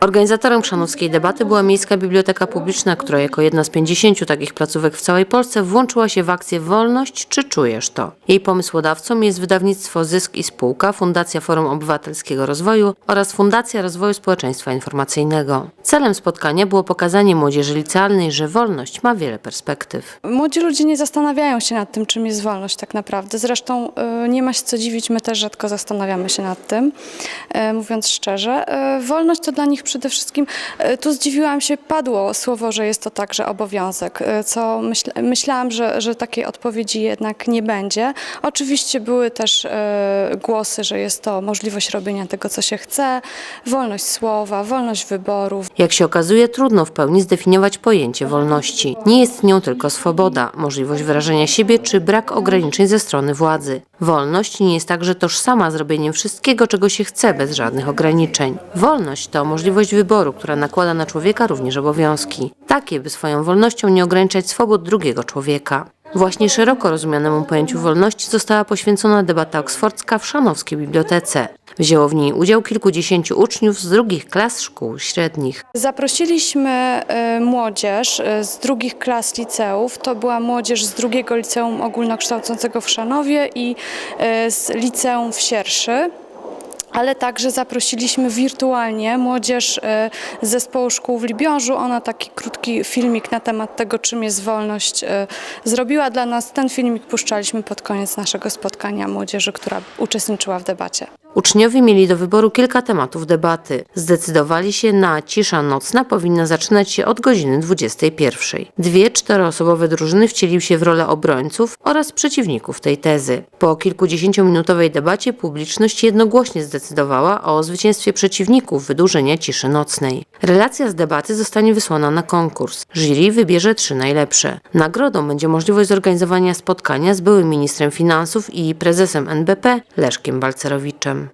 Organizatorem chrzanowskiej debaty była Miejska Biblioteka Publiczna, która jako jedna z 50 takich placówek w całej Polsce włączyła się w akcję Wolność czy czujesz to? Jej pomysłodawcą jest wydawnictwo Zysk i Spółka, Fundacja Forum Obywatelskiego Rozwoju oraz Fundacja Rozwoju Społeczeństwa Informacyjnego. Celem spotkania było pokazanie młodzieży licealnej, że wolność ma wiele perspektyw. Młodzi ludzie nie zastanawiają się nad tym, czym jest wolność tak naprawdę. Zresztą y, nie ma się co dziwić, my też rzadko zastanawiamy się nad tym, y, mówiąc szczerze. Y, Wolność to dla nich przede wszystkim, y, tu zdziwiłam się, padło słowo, że jest to także obowiązek, y, co myśl, myślałam, że, że takiej odpowiedzi jednak nie będzie. Oczywiście były też y, głosy, że jest to możliwość robienia tego, co się chce, wolność słowa, wolność wyborów, Jak się okazuje, trudno w pełni zdefiniować pojęcie wolności. Nie jest nią tylko swoboda, możliwość wyrażenia siebie czy brak ograniczeń ze strony władzy. Wolność nie jest także tożsama z robieniem wszystkiego, czego się chce, bez żadnych ograniczeń. Wolność to możliwość wyboru, która nakłada na człowieka również obowiązki. Takie, by swoją wolnością nie ograniczać swobód drugiego człowieka. Właśnie szeroko rozumianemu pojęciu wolności została poświęcona debata oksfordzka w Szanowskiej Bibliotece. Wzięło w niej udział kilkudziesięciu uczniów z drugich klas szkół średnich. Zaprosiliśmy e, młodzież e, z drugich klas liceów. To była młodzież z drugiego liceum ogólnokształcącego w Szanowie i e, z liceum w Sierszy. Ale także zaprosiliśmy wirtualnie młodzież e, z zespołu szkół w Libiążu. Ona taki krótki filmik na temat tego, czym jest wolność, e, zrobiła dla nas. Ten filmik puszczaliśmy pod koniec naszego spotkania młodzieży, która uczestniczyła w debacie. Uczniowie mieli do wyboru kilka tematów debaty. Zdecydowali się na cisza nocna powinna zaczynać się od godziny 21. Dwie czteroosobowe drużyny wcieliły się w rolę obrońców oraz przeciwników tej tezy. Po kilkudziesięciominutowej debacie publiczność jednogłośnie zdecydowała o zwycięstwie przeciwników wydłużenia ciszy nocnej. Relacja z debaty zostanie wysłana na konkurs. Jury wybierze trzy najlepsze. Nagrodą będzie możliwość zorganizowania spotkania z byłym ministrem finansów i prezesem NBP Leszkiem Balcerowiczem.